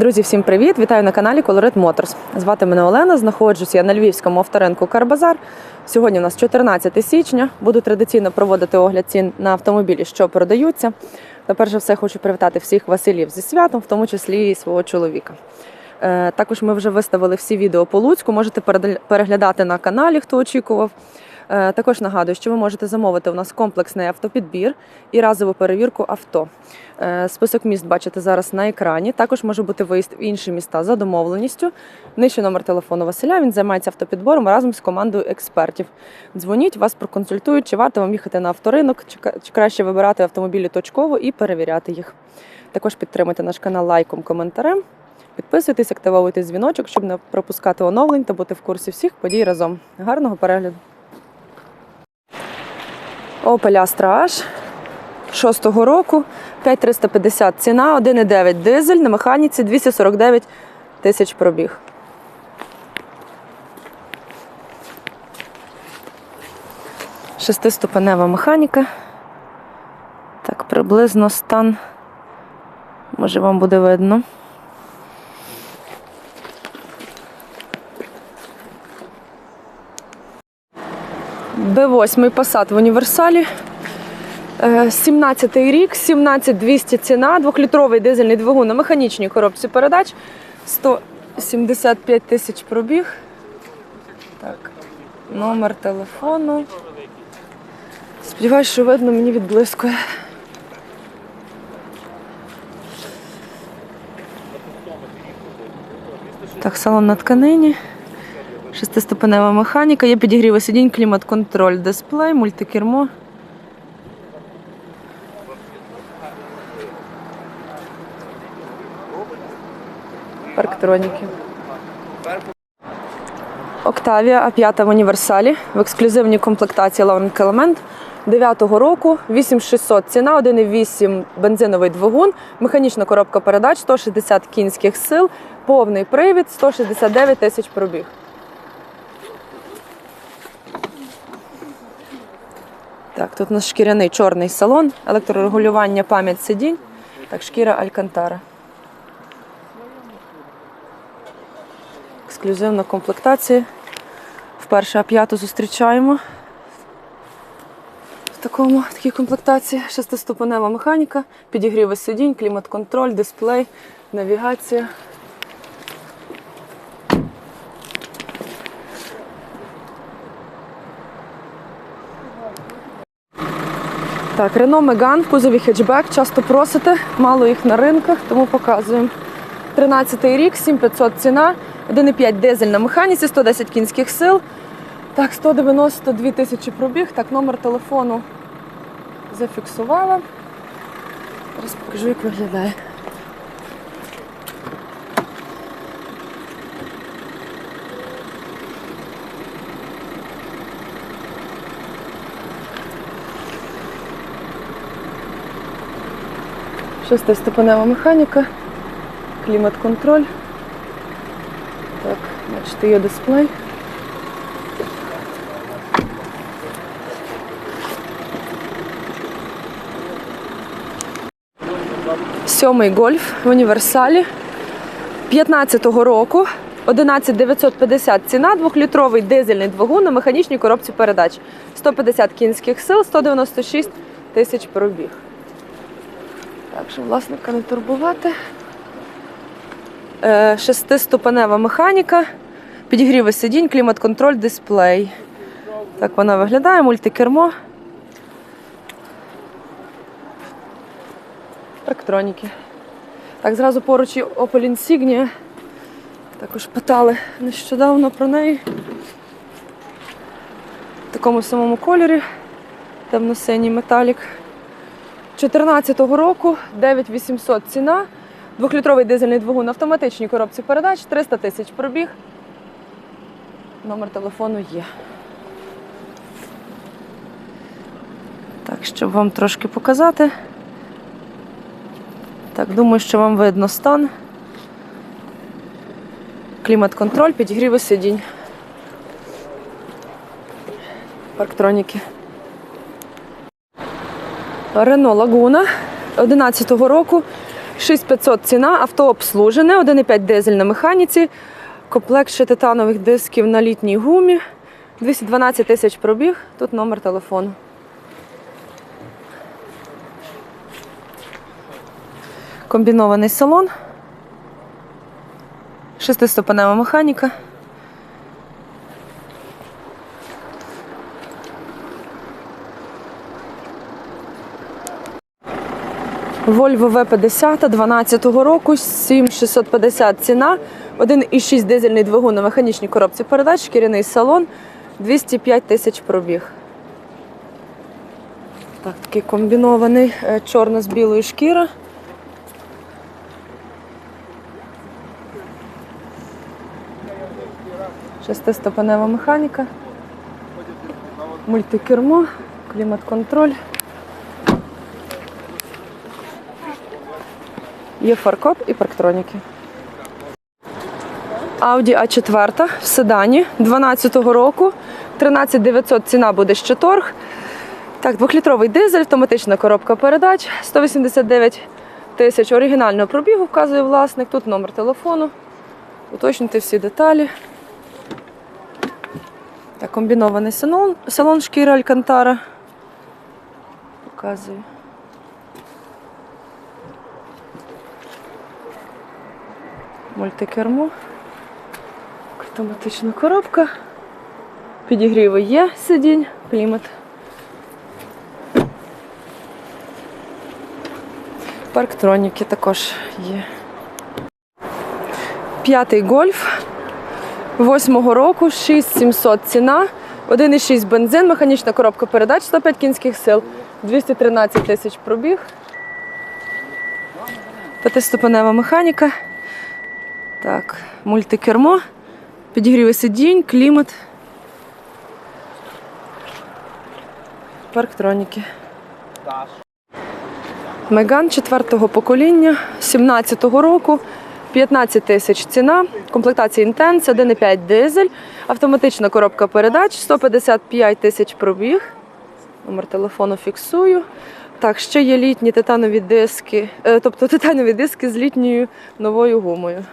Друзі, всім привіт! Вітаю на каналі Colorit Motors. Звати мене Олена. Знаходжусь я на львівському авторинку Карбазар. Сьогодні у нас 14 січня. Буду традиційно проводити огляд цін на автомобілі, що продаються. Та перш за все хочу привітати всіх Василів зі святом, в тому числі і свого чоловіка. Е, Також ми вже виставили всі відео по Луцьку. Можете переглядати на каналі, хто очікував. Е, Також нагадую, що ви можете замовити у нас комплексний автопідбір і разову перевірку авто. Е, Список міст бачите зараз на екрані. Також може бути виїзд в інші міста за домовленістю. Нижче номер телефону Василя. Він займається автопідбором разом з командою експертів. Дзвоніть, вас проконсультують, чи варто вам їхати на авторинок, чи краще вибирати автомобілі точково і перевіряти їх. Також підтримуйте наш канал лайком, коментарем. Підписуйтесь, активовуйте дзвіночок, щоб не пропускати оновлень та бути в курсі всіх подій разом. Гарного перегляду! Opel Astra H 6-го року, 5350 ціна, 1,9 дизель на механіці 249 тисяч пробіг. Шестиступенева механіка. Так, приблизно стан. Може вам буде видно. Б8 Passat в універсалі. 17 й рік, 17200 ціна, двохлітровий дизельний двигун на механічній коробці передач, 175 тисяч пробіг. Так, номер телефону. Сподіваюсь, що видно, мені відблискує. Так, салон на тканині. Шестиступенева механіка, є підігріви сидінь, клімат-контроль, дисплей, мультикермо. Парктроніки. Октавія А5 в універсалі. В ексклюзивній комплектації Lawn Element 9-го року, 8600 ціна, 1,8 бензиновий двигун, механічна коробка передач, 160 кінських сил, повний привід, 169 тисяч пробіг. Так, тут у нас шкіряний чорний салон, електрорегулювання пам'ять сидінь. Так, шкіра Алькантара. Ексклюзивна комплектація. Вперше А5 зустрічаємо. В такому, в такій комплектації шестиступенева механіка, підігріви сидінь, клімат-контроль, дисплей, навігація. Так, Рено Меган, в кузові хетчбек, часто просите, мало їх на ринках, тому показуємо. 13 рік, 7500 ціна, 1,5 дизель на механіці, 110 кінських сил. Так, 192 тисячі пробіг. Так, номер телефону зафіксувала. Зараз покажу, як виглядає. Шестиступенева механіка, клімат-контроль. Так, бачите, є дисплей. Сьомий гольф в універсалі 15-го року. 11950 ціна, двохлітровий дизельний двигун на механічній коробці передач. 150 кінських сил, 196 тисяч пробіг. Так, щоб власника не турбувати. Е, Шестиступенева механіка, підігріви сидінь, клімат-контроль, дисплей. Так вона виглядає, мультикермо. Електроніки. Так, зразу поруч і Opel Insignia. Також питали нещодавно про неї. В такому самому кольорі. Темно-синій металік. 14-го року 9800 ціна. Двохлітровий дизельний двигун автоматичній коробці передач, 300 тисяч пробіг. Номер телефону є. Так, щоб вам трошки показати. Так, думаю, що вам видно стан. Клімат-контроль, підігріви сидінь. Парктроніки. Рено Лагуна 11-го року. 6500 ціна, авто обслужене, 1,5 дизель на механіці, комплект ще титанових дисків на літній гумі, 212 тисяч пробіг, тут номер телефону. Комбінований салон, шестиступенева механіка. Volvo V50 12 року, 7650 ціна, 1,6 дизельний двигун на механічній коробці передач, шкіряний салон, 205 тисяч пробіг. Так, такий комбінований, е, чорно з білою шкіра. Шестиступенева механіка, мультикермо, клімат-контроль. Є фаркоп і парктроніки. Audi A4 в седані 12-го року. 13900 ціна буде ще торг. Так, двохлітровий дизель, автоматична коробка передач, 189 тисяч оригінального пробігу, вказує власник. Тут номер телефону. Уточнити всі деталі. Так, комбінований салон, салон шкіра Алькантара. Показую. Мультикермо. Автоматична коробка. Підігріви є сидінь, клімат. Парктроніки також є. П'ятий гольф. Восьмого року, 6700 ціна. 1,6 бензин, механічна коробка передач, 105 кінських сил, 213 тисяч пробіг. П'ятиступенева механіка. Так, мультикермо, підігріви сидінь, клімат. Парктроніки. Меган четвертого покоління, 17-го року, 15 тисяч ціна, комплектація інтенс, 1,5 дизель, автоматична коробка передач, 155 тисяч пробіг. Номер телефону фіксую. Так, ще є літні титанові диски, е, тобто титанові диски з літньою новою гумою.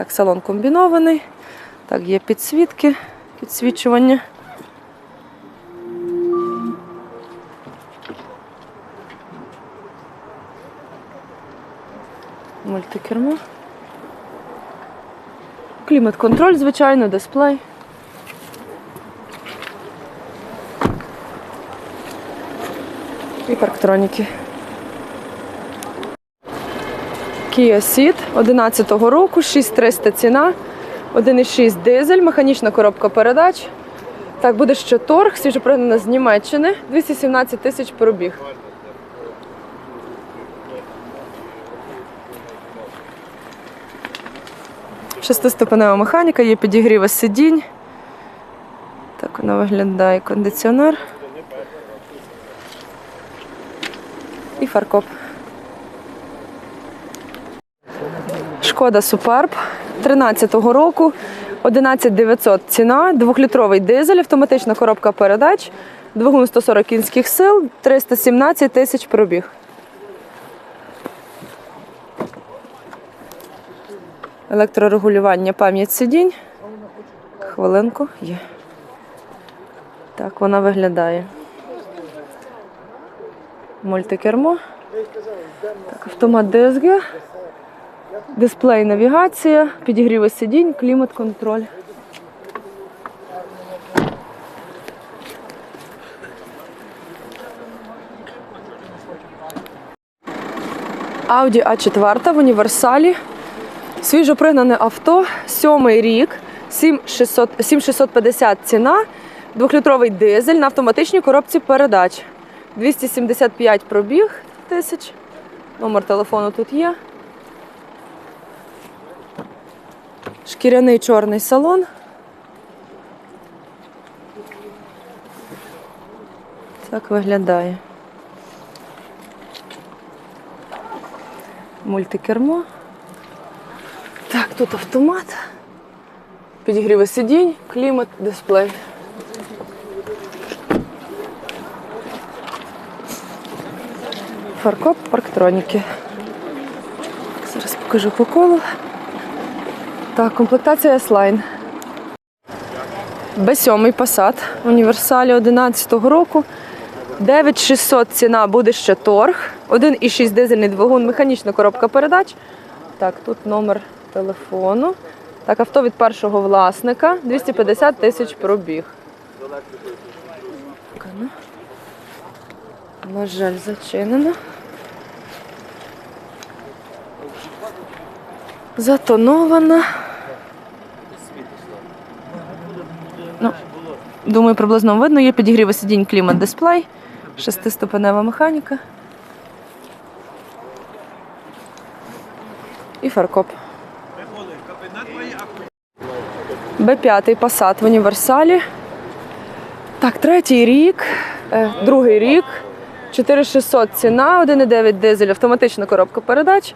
Так, салон комбінований. Так, є підсвітки, підсвічування. Мультикермо. Клімат-контроль, звичайно, дисплей. І парктроніки. Kia Ceed 11-го року, 6300 ціна, 1,6 дизель, механічна коробка передач. Так, буде ще торг, свіжопригнана з Німеччини, 217 тисяч пробіг. Шестиступенева механіка, є підігріви сидінь. Так вона виглядає кондиціонер. І фаркоп. Шкода Суперб 13-го року, 11900 ціна, двохлітровий дизель, автоматична коробка передач, двигун 140 кінських сил, 317 тисяч пробіг. Електрорегулювання пам'ять сидінь. Хвилинку є. Так вона виглядає. Мультикермо. Так, автомат DSG. Дисплей навігація, підігріви сидінь, клімат-контроль. Audi A4 в універсалі. Свіжо пригнане авто, сьомий рік, 7650 ціна, двохлітровий дизель на автоматичній коробці передач. 275 пробіг тисяч. Номер телефону тут є. Шкіряний чорний салон. Так виглядає. Мультикермо. Так, тут автомат. Підігріви сидінь, клімат, дисплей. Фаркоп парктроніки. Зараз покажу по колу. Так, комплектація S-Line. Б7 Passat в універсалі 11-го року. 9600 ціна буде ще торг. 1,6 дизельний двигун, механічна коробка передач. Так, тут номер телефону. Так, авто від першого власника. 250 тисяч пробіг. На жаль, зачинено. Затонована. Ну, думаю, приблизно видно. Є підігріви сидінь клімат дисплей, шестиступенева механіка. І фаркоп. Б5 Passat в універсалі. Так, третій рік, е, другий рік. 4600 ціна, 1,9 дизель, автоматична коробка передач,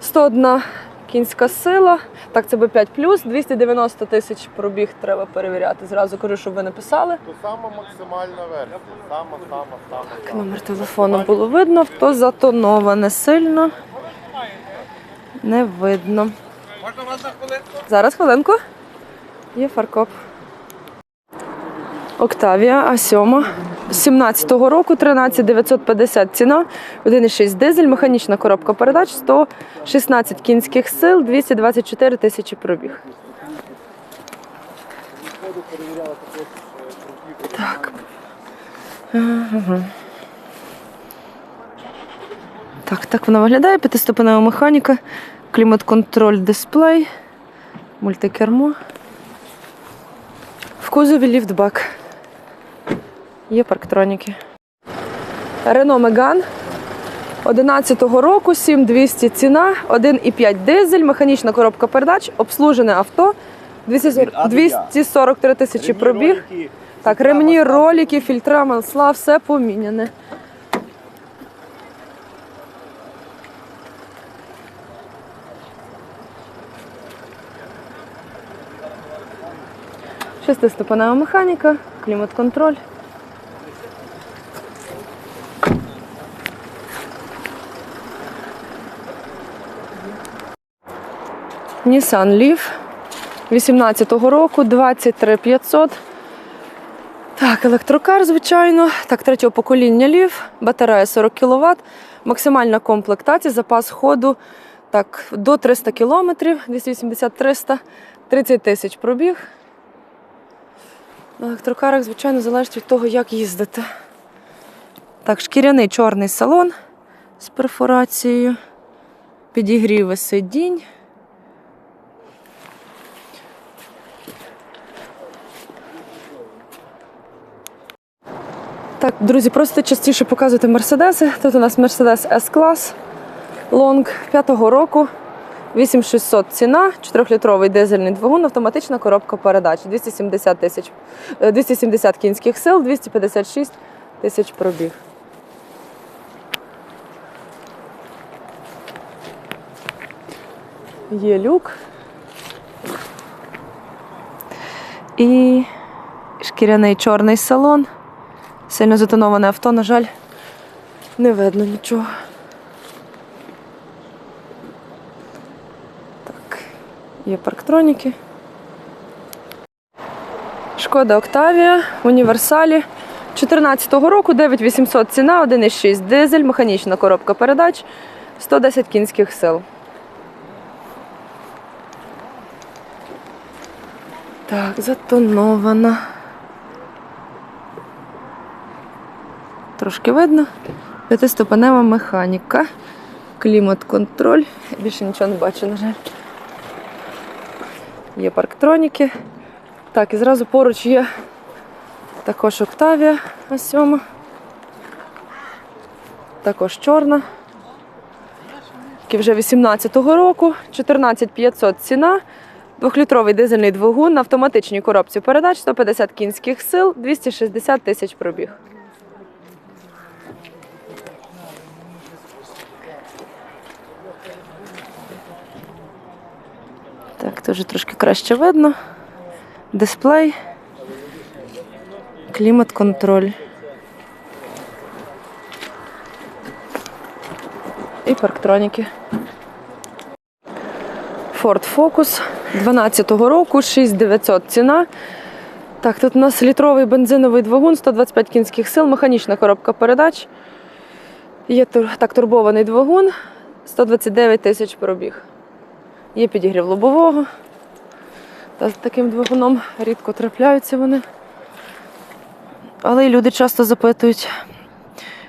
101 кінська сила. Так, це Б5 290 тисяч пробіг треба перевіряти. Зразу кажу, щоб ви написали. То сама максимальна версія. Сама, сама, сама. Так, номер телефону було видно, авто затоноване сильно. Не видно. Можна вас на хвилинку? Зараз хвилинку. Є фаркоп. Октавія А7 з 17-го року 13950 ціна, 1,6 дизель, механічна коробка передач, 116 кінських сил, 224 тисячі пробіг. Так. Ага. Так, так вона виглядає. П'ятиступенева механіка, клімат-контроль дисплей, мультикермо. В кузові ліфтбак. Є парктроніки. Рено Меган 11-го року, 7200 ціна, 1,5 дизель, механічна коробка передач, обслужене авто, 243 тисячі пробіг. Так, ремні, ролики, фільтра, масла, все поміняне. Шестиступенева механіка, клімат-контроль. Nissan Leaf 18-го року, 23 500. Так, електрокар, звичайно. Так, третього покоління Leaf, батарея 40 кВт, максимальна комплектація, запас ходу так, до 300 км, 280-300, 30 тисяч пробіг. На електрокарах, звичайно, залежить від того, як їздити. Так, шкіряний чорний салон з перфорацією, підігріви сидінь. Так, друзі, просто частіше показувати мерседеси. Тут у нас Mercedes S-клас Long 5-го року. 8600 ціна, 4-літровий дизельний двигун, автоматична коробка передач, 270 тисяч, е, 270 кінських сил, 256 тисяч пробіг. Є люк. І шкіряний чорний салон. Сильно затоноване авто, на жаль, не видно нічого. Так, є парктроніки. Шкода Октавія універсалі. 14-го року 9800 ціна, 1,6 дизель, механічна коробка передач, 110 кінських сил. Так, затонована. Трошки видно. П'ятиступенева механіка. Клімат-контроль. Більше нічого не бачу, на жаль. Є парктроніки. Так, і зразу поруч є також Октавія А7. Також чорна. Які вже 18-го року, 14500 ціна. Двохлітровий дизельний двигун на автоматичній коробці передач, 150 кінських сил, 260 тисяч пробіг. Так, теж трошки краще видно. Дисплей, клімат-контроль. і парктроніки. Ford Focus 12-го року, 6900 ціна. Так, тут у нас літровий бензиновий двигун, 125 кінських сил, механічна коробка передач. Є так, турбований двигун, 129 тисяч пробіг. Є підігрів лобового. Та з таким двигуном рідко трапляються вони. Але й люди часто запитують.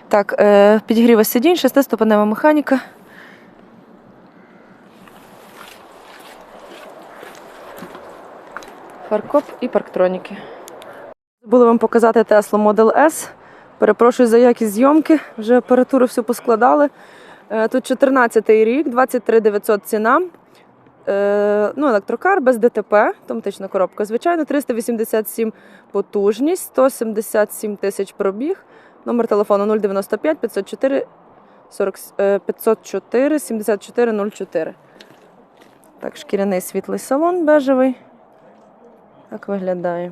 Так, е, підігріва сидінь, шестиступенева механіка. Фаркоп і парктроніки. Забула вам показати Tesla Model S. Перепрошую за якість зйомки. Вже апаратуру всю поскладали. Е, Тут 14 рік, 23 900 ціна. Е, Ну, електрокар без ДТП, автоматична коробка. Звичайно, 387 потужність, 177 тисяч пробіг. Номер телефону 095 504 40, е, 504 74 04. Так, шкіряний світлий салон бежевий. Так виглядає.